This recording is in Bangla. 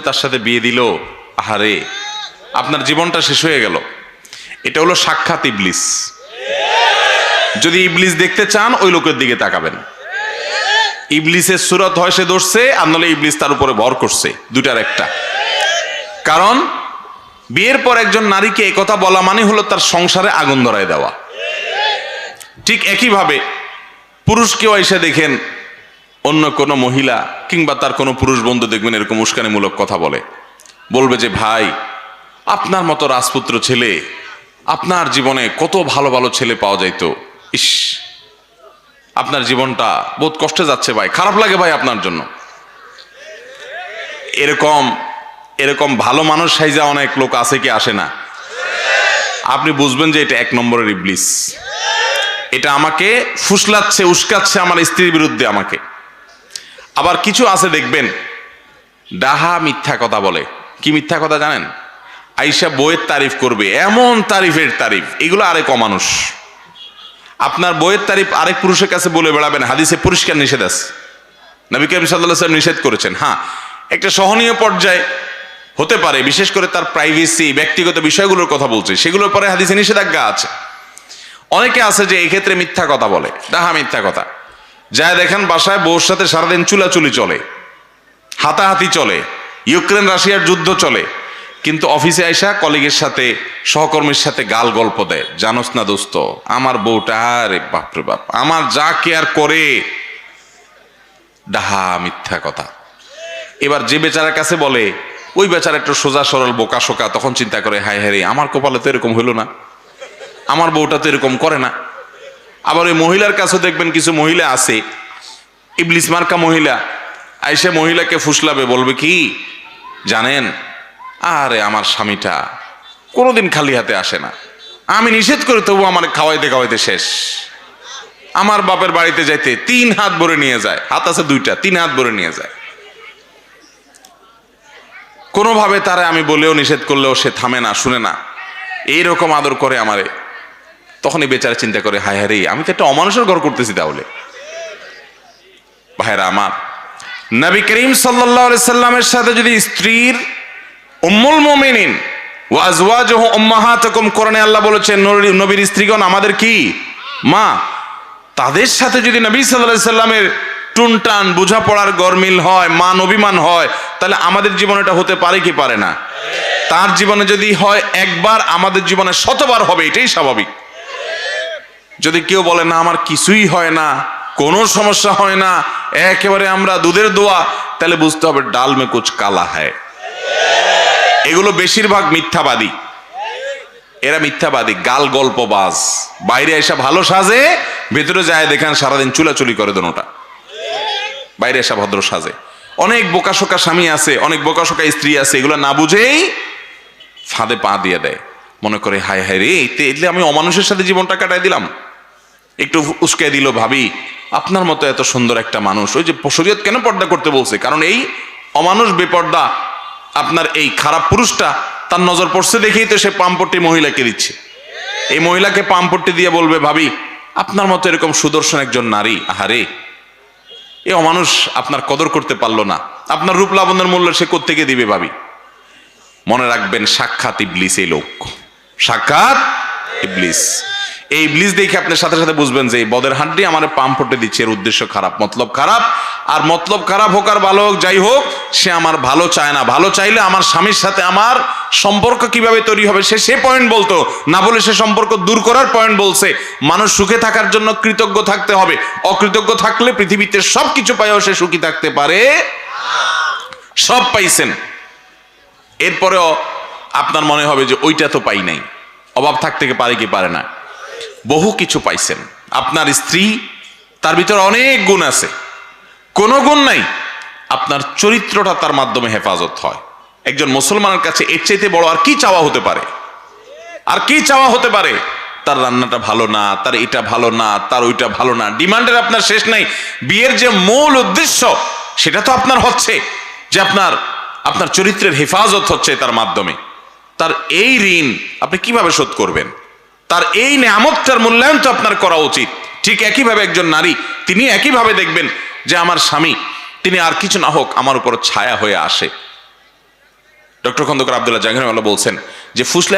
তার সাথে বিয়ে দিল, আহারে, আপনার জীবনটা শেষ হয়ে গেল। এটা হলো সাক্ষাৎ ইবলিস। যদি ইবলিস দেখতে চান, ওই লোকের দিকে তাকাবেন। ইবলিসের সুরত হয়, সে ধরছে, আর নাহলে ইবলিস তার উপরে ভর করছে দুটার একটা। কারণ, বিয়ের পর একজন নারীকে কথা বলা মানে হলো তার সংসারে আগুন ধরায় দেওয়া। ঠিক একইভাবে, পুরুষকেও এসে দেখেন অন্য কোনো মহিলা কিংবা তার কোনো পুরুষ বন্ধু দেখবেন এরকম উস্কানিমূলক কথা বলে। বলবে যে, ভাই, আপনার মতো রাজপুত্র ছেলে, আপনার জীবনে কত ভালো ভালো ছেলে পাওয়া যাইত। ইস, আপনার জীবনটা বহুত কষ্টে যাচ্ছে ভাই, খারাপ লাগে ভাই আপনার জন্য। এরকম এরকম ভালো মানুষ সাইজা অনেক লোক আছে কি আসে না? আপনি বুঝবেন যে এটা এক নম্বরের ইবলিস। এটা আমাকে ফুসলাচ্ছে, উস্কাচ্ছে আমার স্ত্রীর বিরুদ্ধে আমাকে। আবার কিছু আছে দেখবেন। ডাহা মিথ্যা কথা বলে। কি মিথ্যা কথা জানেন? আইসা বইয়ের তারিফ করবে, এমন তারিফের তারিফ, এগুলো আরেক অমানুষ। আপনার বইয়ের তারিফ আরেক পুরুষের কাছে বলে বেড়াবেন, হাদিসে পরিষ্কার নিষেধ আছে। নবী করিম সাল্লাহ সাল্লাম নিষেধ করেছেন হ্যাঁ একটা সহনীয় পর্যায়ে হতে পারে, বিশেষ করে তার প্রাইভেসি ব্যক্তিগত বিষয়গুলোর কথা বলছে, সেগুলোর পরে হাদিসে নিষেধাজ্ঞা আছে। অনেকে আছে যে এক্ষেত্রে মিথ্যা কথা বলে, ডাহা মিথ্যা কথা। যা দেখেন বাসায় বউর সাথে সারাদিন চুলাচুলি চলে, হাতাহাতি চলে, ইউক্রেন রাশিয়ার যুদ্ধ চলে। কিন্তু অফিসে আইসা কলিগের সাথে, সহকর্মীর সাথে গাল গল্প দেয়, জানোস না দোস্ত, আমার বউটা, আরে বাপরে বাপ, আমার যা কেয়ার করে। ডাহা, মিথ্যা কথা। এবার যে বেচারার কাছে বলে, ওই বেচারা একটু সোজা সরল, বোকা শোকা, তখন চিন্তা করে, হায় হায় আমার কপালে তো এরকম হইল না। আমার বউটা তো এরকম করে না। আবার ওই মহিলার কাছেও দেখবেন কিছু মহিলা আছে। ইবলিস মার্কা মহিলা। আইসে মহিলাকে ফুসলাবে, বলবে, কি? জানেন? আরে আমার স্বামীটা কোনোদিন খালি হাতে আসে না। আমি নিষেধ করে, তবু আমার খাওয়াইতে খাওয়াইতে শেষ। আমার বাপের বাড়িতে যাইতে তিন হাত ভরে নিয়ে যায়। হাত আছে দুইটা, তিন হাত ভরে নিয়ে যায়। কোনোভাবে তারা আমি বলেও নিষেধ করলেও সে থামে না, শুনে না। এইরকম আদর করে আমারে। তখনই বেচারা চিন্তা করে, হায় হারে আমি তো একটা অমানুষের ঘর করতেছি তাহলে। ভাইরা আমার, নবী করিম আলাইহি সাল্লামের সাথে যদি স্ত্রীর উম্মুল মুমিনিন ওয়া আজওয়াজুহু উম্মাহাতুকুম, কোরআনে আল্লাহ বলেছেন নবীর- স্ত্রীগণ আমাদের কি? মা? তাদের সাথে যদি নবী সাল্লাল্লাহু সাল্লামের টুনটান, বোঝাপড়ার গরমিল হয়, মান অভিমান হয়, তাহলে আমাদের জীবনে এটা হতে পারে কি পারে না? তার জীবনে যদি হয়, একবার আমাদের জীবনে শতবার হবে, এটাই স্বাভাবিক। যদি কেউ বলে, না, আমার কিছুই হয় না, কোনো সমস্যা হয় না, একেবারে আমরা দুধের দোয়া, তাহলে বুঝতে হবে ডাল মে কুচ কালা হয়। এগুলো বেশিরভাগ মিথ্যাবাদী। এরা মিথ্যাবাদী, গাল গল্পবাজ। বাইরে এসে ভালো সাজে, ভেতরে যায়, দেখেন সারাদিন চুলাচুলি করে দোনোটা। বাইরে এসে ভদ্র সাজে। অনেক বোকাশোকা স্বামী আছে, অনেক বোকাশোকা স্ত্রী আছে, এগুলো না বুঝেই ফাঁদে পা দিয়ে দেয়। মনে করে, হায় হায় রে, এতে আমি অমানুষের সাথে জীবনটা কাটাই দিলাম। একটু উস্কে দিল, ভাবি, আপনার মতো এত সুন্দর একটা মানুষ, ওই যে শরীয়ত কেন পর্দা করতে বলছে? কারণ এই অমানুষ বেপর্দা, আপনার এই খারাপ পুরুষটা, তার নজর পড়ছে দেখেই তো সে পাম্পট্টি মহিলাকে দিচ্ছে। এই মহিলাকে পাম্পট্টি দিয়ে বলবে, ভাবি, আপনার মতো এরকম সুদর্শন একজন নারী, আহারে, এ অমানুষ আপনার কদর করতে পারল না। আপনার রূপ লাবণের মূল্য সে কোত্থেকে দিবে, ভাবি? মনে রাখবেন, সাক্ষাৎ ইবলিস এই লোক। সাক্ষাৎ ইবলিস। এই ইবলিস দেখে আপনার সাথে সাথে বুঝবেন যে এই বদের হাড্ডি আমার ফুটে দিচ্ছে, এর উদ্দেশ্য খারাপ, মতলব খারাপ। আর মতলব খারাপ হোক আর ভালো হোক, যাই হোক, সে আমার ভালো চায় না। ভালো চাইলে আমার স্বামীর সাথে আমার সম্পর্ক কীভাবে তৈরি হবে, সে সে পয়েন্ট বলতো। না বলে সে সম্পর্ক দূর করার পয়েন্ট বলছে। মানুষ সুখে থাকার জন্য কৃতজ্ঞ থাকতে হবে। অকৃতজ্ঞ থাকলে পৃথিবীতে সব কিছু পাইও সে সুখী থাকতে পারে। সব পাইছেন। এরপরেও আপনার মনে হবে যে ওইটা তো পাই নাই। অভাব থাকতে পারে কি পারে না। বহু কিছু পাইছেন। আপনার স্ত্রী, তার ভিতরে অনেক গুণ আছে। কোনো গুণ নাই, আপনার চরিত্রটা তার মাধ্যমে হেফাজত হয়। একজন মুসলমানের কাছে এর চাইতে বড় আর কি চাওয়া হতে পারে? আর কি চাওয়া হতে পারে? তার রান্নাটা ভালো না, তার এটা ভালো না, তার ওইটা ভালো না। ডিমান্ডের আপনার শেষ নাই। বিয়ের যে মূল উদ্দেশ্য, সেটা তো আপনার হচ্ছে যে আপনার আপনার চরিত্রের হেফাজত হচ্ছে তার মাধ্যমে। তার এই ঋণ আপনি কীভাবে শোধ করবেন? তার এই নিয়ামতটার মূল্যায়ন তো আপনার করা উচিত। ঠিক একইভাবে একজন নারী, তিনি একইভাবে দেখবেন যে আমার স্বামী, তিনি আর কিছু না হোক আমার উপর ছায়া হয়ে আসে। ডক্টর খন্দকার আবদুল্লাহ জাহাঙ্গীর বলছেন যে, ফুসলা